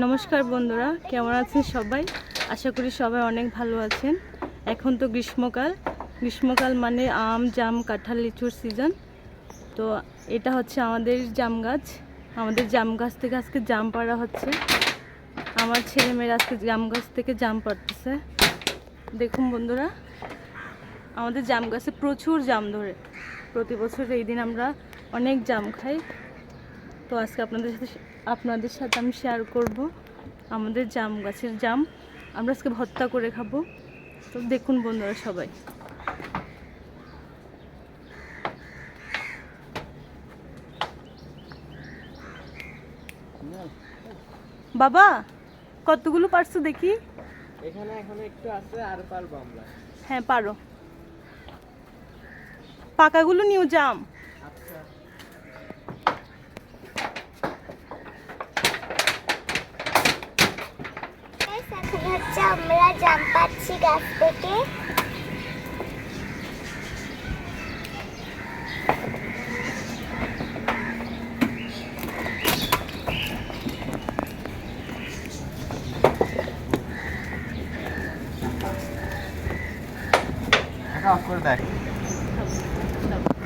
নমস্কার বন্ধুরা, কেমন আছেন সবাই? আশা করি সবাই অনেক ভালো আছেন। এখন তো গ্রীষ্মকাল। গ্রীষ্মকাল মানে আম, জাম, কাঁঠাল, লিচুর সিজন তো এটা হচ্ছে আমাদের জাম গাছ। আমাদের জাম গাছ থেকে আজকে জাম পাড়া হচ্ছে। আমার ছেলে মেয়েরা আজকে জাম গাছ থেকে জাম পাড়তেছে। দেখুন বন্ধুরা, আমাদের জাম গাছে প্রচুর জাম ধরে। প্রতি বছর এই দিন আমরা অনেক জাম খাই। তো আজকে আপনাদের সাথে আপনাদের সাথে আমি শেয়ার করব আমাদের জাম গাছের জাম। আমরা আজকে ভর্তা করে খাব। তো দেখুন বন্ধুরা সবাই। বাবা কতগুলো পারছ দেখি? এখানে এখন একটু আছে আর পারব আমরা। হ্যাঁ পারো। পাকাগুলো নিউ জাম আচ্ছা Guys, এখন হচ্ছে আমরা জাম পাচ্ছি গাছ থেকে।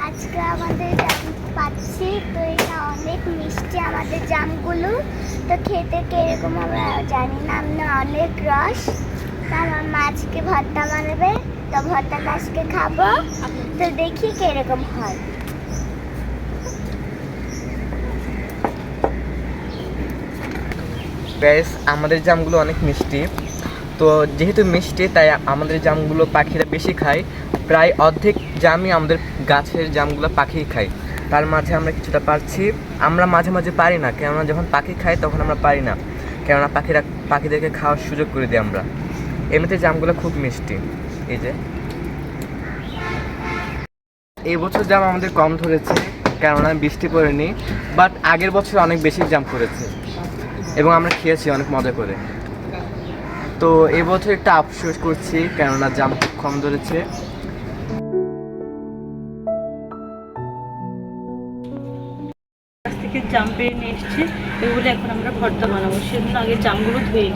আজকে আমাদের পাচ্ছি তো এটা অনেক মিষ্টি আমাদের জামগুলো। তো খেতে কীরকম আমরা জানি না, আমরা অনেক রস। আমার মাছকে ভর্তা বানাবে, তো ভর্তাটা আজকে খাব। তো দেখি কীরকম হয়। আমাদের জামগুলো অনেক মিষ্টি। তো যেহেতু মিষ্টি, তাই আমাদের জামগুলো পাখিরা বেশি খায়। প্রায় অর্ধেক জামই আমাদের গাছের জামগুলো পাখি খায়। তার মাঝে আমরা কিছুটা পারছি। আমরা মাঝে মাঝে পারি না, কেননা যখন পাখি খাই তখন আমরা পারি না। কেননা পাখিরা, পাখিদেরকে খাওয়ার সুযোগ করে দিই আমরা। এমনিতে জামগুলো খুব মিষ্টি। এই যে। এই বছর জাম আমাদের কম ধরেছে, কেননা বৃষ্টি পড়েনি। বাট আগের বছর অনেক বেশি জাম পড়েছে। এবং আমরা খেয়েছি অনেক মজা করে। তো এবছর একটা আফসোস করছি, কেননা জাম খুব কম ধরেছে। থেকে এখন আমরা ভর্তা বানাবো আগে জামগুলো ধুয়ে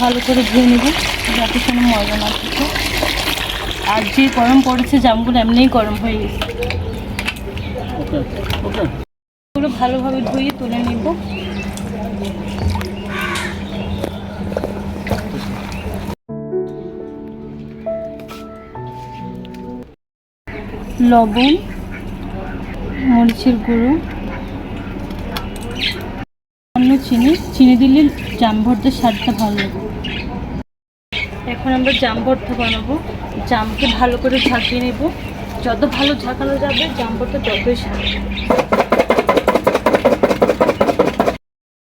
ভালো করে ধুয়ে নেব, যাতে কোনো ময়লা না থাকে। আর যে গরম পড়েছে, জামগুলো এমনিই গরম হয়ে গেছে। ভালোভাবে ধুয়ে তুলে নিব। লবণ, মরিচের গুঁড়ো, অন্য চিনি। চিনি দিলে জাম স্বাদটা ভালো এখন আমরা জাম ভর্তা বানাবো। জামকে ভালো করে ঝাঁকিয়ে নেব। যত ভালো ঝাঁকানো যাবে জাম ততই স্বাদ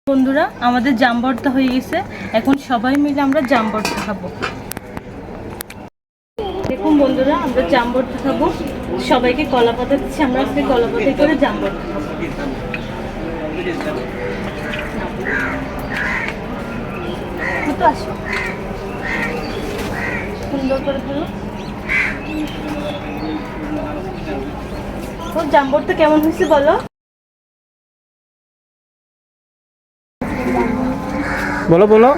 বন্ধুরা, আমাদের জাম ভর্তা হয়ে গেছে। এখন সবাই মিলে আমরা জাম ভর্তা খাব। দেখুন বন্ধুরা, আমরা জাম ভর্তা খাব। সবাইকে কলা পাতা দিচ্ছি, আমরা আজকে কলা পাতায় করে জাম ভর্তা খাব আসো। সুন্দর করে ফেলো জাম কেমন হয়েছে বলো? বলো বলো।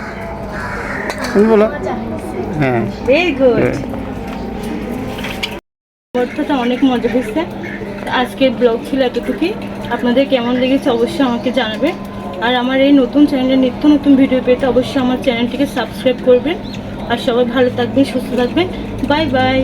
তুমি বলো। হ্যাঁ। ভেরি গুড ভর্তাটা অনেক মজা হয়েছে। আজকের ব্লগ ছিল এতটুকুই। আপনাদের কেমন লেগেছে অবশ্যই আমাকে জানাবেন। আর আমার এই নতুন চ্যানেলে নিত্য নতুন ভিডিও পেতে অবশ্যই আমার চ্যানেলটিকে সাবস্ক্রাইব করবেন। আর সবাই ভালো থাকবেন সুস্থ থাকবেন। Bye bye